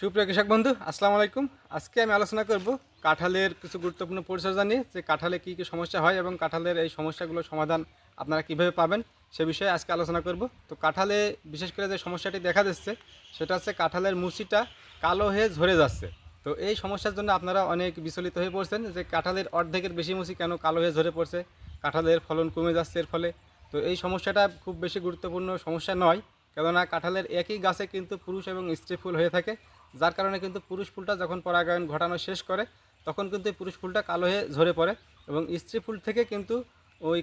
সুপ্রিয় কৃষক বন্ধু, আসসালামু আলাইকুম। আজকে আমি আলোচনা করব কাঁঠালের কিছু গুরুত্বপূর্ণ পরিচর্যা নিয়ে, যে কাঁঠালে কী কী সমস্যা হয় এবং কাঁঠালের এই সমস্যাগুলোর সমাধান আপনারা কীভাবে পাবেন সে বিষয়ে আজকে আলোচনা করব। তো কাঁঠালে বিশেষ করে যে সমস্যাটি দেখা দিচ্ছে, সেটা হচ্ছে কাঁঠালের মুচিটা কালো হয়ে ঝরে যাচ্ছে। তো এই সমস্যার জন্য আপনারা অনেক বিচলিত হয়ে পড়ছেন যে কাঁঠালের অর্ধেকের বেশি মুচি কেন কালো হয়ে ঝরে পড়ছে, কাঁঠালের ফলন কমে যাচ্ছে এর ফলে। তো এই সমস্যাটা খুব বেশি গুরুত্বপূর্ণ সমস্যা নয়, কেননা কাঁঠালের একই গাছে কিন্তু পুরুষ এবং স্ত্রী ফুল হয়ে থাকে। যার কারণে কিন্তু পুরুষ ফুলটা যখন পরাগায়ন ঘটানো শেষ করে, তখন কিন্তু পুরুষ ফুলটা কালো হয়ে ঝরে পড়ে এবং স্ত্রী ফুল থেকে কিন্তু ওই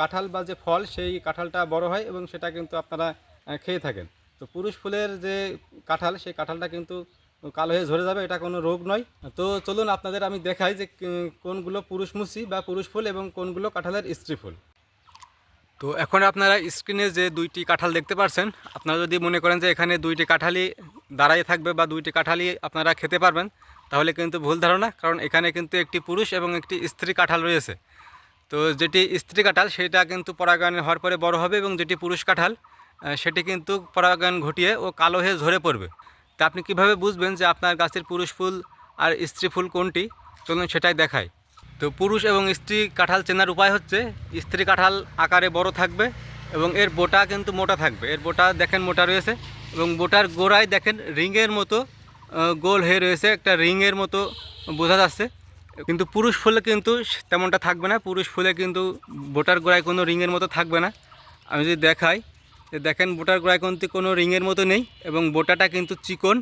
কাঁঠাল বা যে ফল, সেই কাঁঠালটা বড় হয় এবং সেটা কিন্তু আপনারা খেয়ে থাকেন। তো পুরুষ ফুলের যে কাঁঠাল, সেই কাঁঠালটা কিন্তু কালো হয়ে ঝরে যাবে, এটা কোনো রোগ নয়। তো চলুন আপনাদের আমি দেখাই যে কোনগুলো পুরুষ মুচি বা পুরুষ ফুল এবং কোনগুলো কাঁঠালের স্ত্রী ফুল। তো এখন আপনারা স্ক্রিনে যে দুইটি কাঁঠাল দেখতে পাচ্ছেন আপনারা যদি মনে করেন যে এখানে দুইটি কাঁঠালই দাঁড়াই থাকবে বা দুইটি কাঁঠালই আপনারা খেতে পারবেন, তাহলে কিন্তু ভুল ধারণা, কারণ এখানে কিন্তু একটি পুরুষ এবং একটি স্ত্রী কাঁঠাল রয়েছে। তো যেটি স্ত্রী কাঁঠাল, সেটা কিন্তু পরাগায়ন হওয়ার পরে বড় হবে এবং যেটি পুরুষ কাঁঠাল সেটি কিন্তু পরাগায়ন ঘটিয়ে ও কালো হয়ে ঝরে পড়বে। তা আপনি কীভাবে বুঝবেন যে আপনার গাছের পুরুষ ফুল আর স্ত্রী ফুল কোনটি? চলুন সেটাই দেখায় তো পুরুষ এবং স্ত্রী কাঁঠাল চেনার উপায় হচ্ছে, স্ত্রী কাঁঠাল আকারে বড় থাকবে এবং এর বোটা কিন্তু মোটা থাকবে। এর বোটা দেখেন মোটা রয়েছে এবং বোটার গোড়ায় দেখেন রিংয়ের মতো গোল হয়ে রয়েছে, একটা রিংয়ের মতো বোঝা যাচ্ছে। কিন্তু পুরুষ ফুলে কিন্তু তেমনটা থাকবে না, পুরুষ ফুলে কিন্তু বোটার গোড়ায় কোনো রিংয়ের মতো থাকবে না। আমি যদি দেখাই দেখেন বোটার গোড়ায় কিন্তু কোনো রিংয়ের মতো নেই এবং বোটাটা কিন্তু চিকন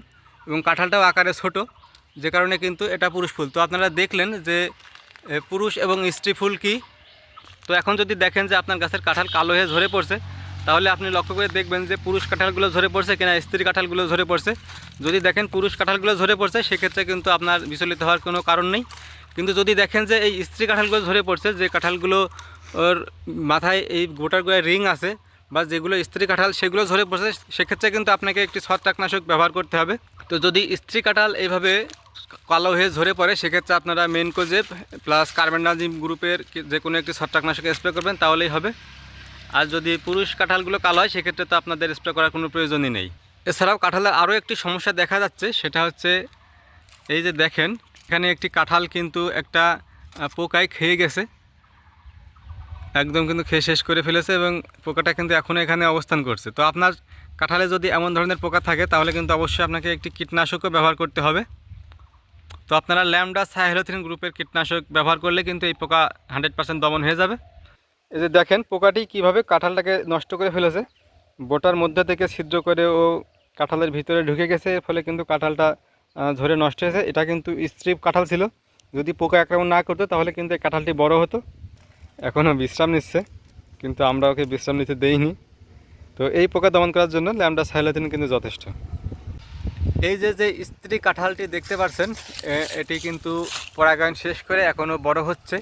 এবং কাঁঠালটাও আকারে ছোট, যে কারণে কিন্তু এটা পুরুষ ফুল। তো আপনারা দেখলেন যে পুরুষ এবং স্ত্রী ফুল কি? তো এখন যদি দেখেন যে আপনার গাছের কাঁঠাল কালো হয়ে ঝরে পড়ছে, তাহলে আপনি লক্ষ্য করে দেখবেন যে পুরুষ কাঁঠালগুলো ঝরে পড়ছে কিনা স্ত্রী কাঁঠালগুলো ঝরে পড়ছে। যদি দেখেন পুরুষ কাঁঠালগুলো ঝরে পড়ছে, সেক্ষেত্রে কিন্তু আপনার বিচলিত হওয়ার কোনো কারণ নেই। কিন্তু যদি দেখেন যে এই স্ত্রী কাঁঠালগুলো ঝরে পড়ছে, যে কাঁঠালগুলো ওর মাথায় এই গোটার গোড়ায় রিং আছে বা যেগুলো স্ত্রী কাঁঠাল সেগুলো ঝরে পড়ছে, সেক্ষেত্রে কিন্তু আপনাকে একটি ছত্রাকনাশক ব্যবহার করতে হবে। তো যদি স্ত্রী কাঁঠাল এইভাবে কালো হয়ে ঝরে পড়ে, সেক্ষেত্রে আপনারা মেনকোজেব প্লাস কার্বেন্ডাজিম গ্রুপের যে কোনো একটি ছত্রাকনাশক স্প্রে করবেন, তাহলেই হবে। আর যদি পুরুষ কাঁঠালগুলো কালো হয়, সেক্ষেত্রে তো আপনাদের স্প্রে করার কোনো প্রয়োজনই নেই। এছাড়াও কাঁঠালের আরও একটি সমস্যা দেখা যাচ্ছে, সেটা হচ্ছে এই যে দেখেন, এখানে একটি কাঁঠাল কিন্তু একটা পোকায় খেয়ে গেছে। একদম কিন্তু খেয়ে শেষ করে ফেলেছে এবং পোকাটা কিন্তু এখনও এখানে অবস্থান করছে। তো আপনার কাঁঠালে যদি এমন ধরনের পোকা থাকে, তাহলে কিন্তু অবশ্যই আপনাকে একটি কীটনাশকও ব্যবহার করতে হবে। তো আপনারা ল্যামডা সাহেলোথিন গ্রুপের কীটনাশক ব্যবহার করলে কিন্তু এই পোকা হান্ড্রেড পার্সেন্ট দমন হয়ে যাবে। এই যে দেখেন, পোকাটি কীভাবে কাঁঠালটাকে নষ্ট করে ফেলেছে। বোটার মধ্যে থেকে ছিদ্র করে ও কাঁঠালের ভিতরে ঢুকে গেছে, এর ফলে কিন্তু কাঁঠালটা ঝরে নষ্ট হয়েছে। এটা কিন্তু স্ট্রিপ কাঁঠাল ছিল। যদি পোকা আক্রমণ না করতো, তাহলে কিন্তু এই কাঁঠালটি বড় হতো। এখনও বিশ্রাম নিচ্ছে, কিন্তু আমরা ওকে বিশ্রাম নিতে দেইনি। তো এই পোকা দমন করার জন্য ল্যামডা সাইলাথিন কিন্তু যথেষ্ট। এই যে যে স্ত্রী কাঁঠালটি দেখতে পাচ্ছেন এটি কিন্তু পরাগায়ন শেষ করে এখনও বড় হচ্ছে।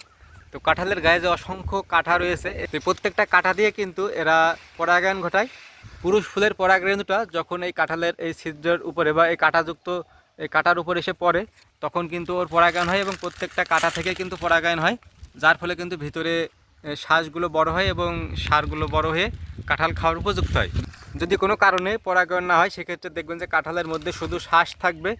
তো কাঁঠালের গায়ে যে অসংখ্য কাঁঠা রয়েছে প্রত্যেকটা কাঁঠা দিয়ে কিন্তু এরা পরাগায়ন ঘটায়। পুরুষ ফুলের পরাগরেণুটা যখন এই কাঁঠালের এই ছিদ্রের উপরে বা এই কাঁটাযুক্ত এই কাঁটার উপরে এসে পড়ে, তখন কিন্তু ওর পরাগায়ন হয় এবং প্রত্যেকটা কাঁটা থেকে কিন্তু পরাগায়ন হয়। যার ফলে কিন্তু ভিতরে শ্বাসগুলো বড় হয় এবং সারগুলো বড় হয়ে কাঁঠাল খাওয়ার উপযুক্ত হয়। যদি কোনো কারণে পরাগায়ন না হয়, সেক্ষেত্রে দেখবেন যে কাঁঠালের মধ্যে শুধু শ্বাস থাকবে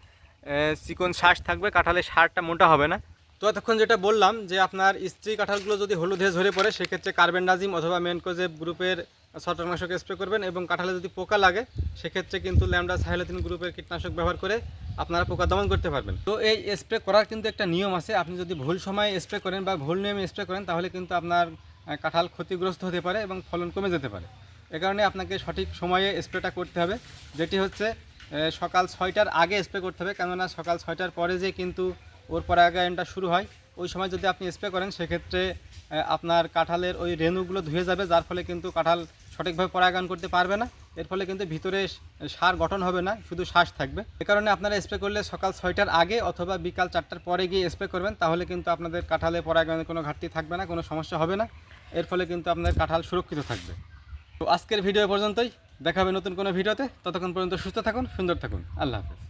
চিকন শ্বাস থাকবে, কাঁঠালের সারটা মোটা হবে না। তো এতক্ষণ যেটা বললাম যে আপনার স্ত্রী কাঁঠালগুলো যদি হলুদ ঝরে পড়ে, সেক্ষেত্রে কার্বেন্ডাজিম অথবা মেনকোজেব গ্রুপের ছত্রাকনাশক স্প্রে করবেন এবং কাঁঠালে যদি পোকা লাগে, সেক্ষেত্রে কিন্তু ল্যামডা সাহেলাতিন গ্রুপের কীটনাশক ব্যবহার করে আপনারা পোকা দমন করতে পারবেন। তো এই স্প্রে করার কিন্তু একটা নিয়ম আছে, আপনি যদি ভুল সময়ে স্প্রে করেন বা ভুল নিয়মে স্প্রে করেন, তাহলে কিন্তু আপনার কাঁঠাল ক্ষতিগ্রস্ত হতে পারে এবং ফলন কমে যেতে পারে। এ কারণে আপনাকে সঠিক সময়ে স্প্রেটা করতে হবে। যেটি হচ্ছে সকাল ছয়টার আগে স্প্রে করতে হবে। কেননা সকাল ছয়টার পরে যে কিন্তু ওর পরাগায়নটা শুরু হয়, ওই সময় যদি আপনি স্প্রে করেন, সেক্ষেত্রে আপনার কাঁঠালের ওই রেণুগুলো ধুয়ে যাবে, যার ফলে কিন্তু কাঁঠাল সঠিকভাবে পরাগায়ন করতে পারবে না। এর ফলে কিন্তু ভিতরে সার গঠন হবে না, শুধু শ্বাস থাকবে। এ কারণে আপনারা স্প্রে করলে সকাল ছয়টার আগে অথবা বিকাল চারটার পরে গিয়ে স্প্রে করবেন, তাহলে কিন্তু আপনাদের কাঁঠালে পরাগায়নের কোনো ঘাটতি থাকবে না, কোনো সমস্যা হবে না। এর ফলে কিন্তু আপনাদের কাঁঠাল সুরক্ষিত থাকবে। তো আজকের ভিডিও পর্যন্তই। দেখাবে নতুন কোনো ভিডিওতে। ততক্ষণ পর্যন্ত সুস্থ থাকুন, সুন্দর থাকুন। আল্লাহ হাফেজ।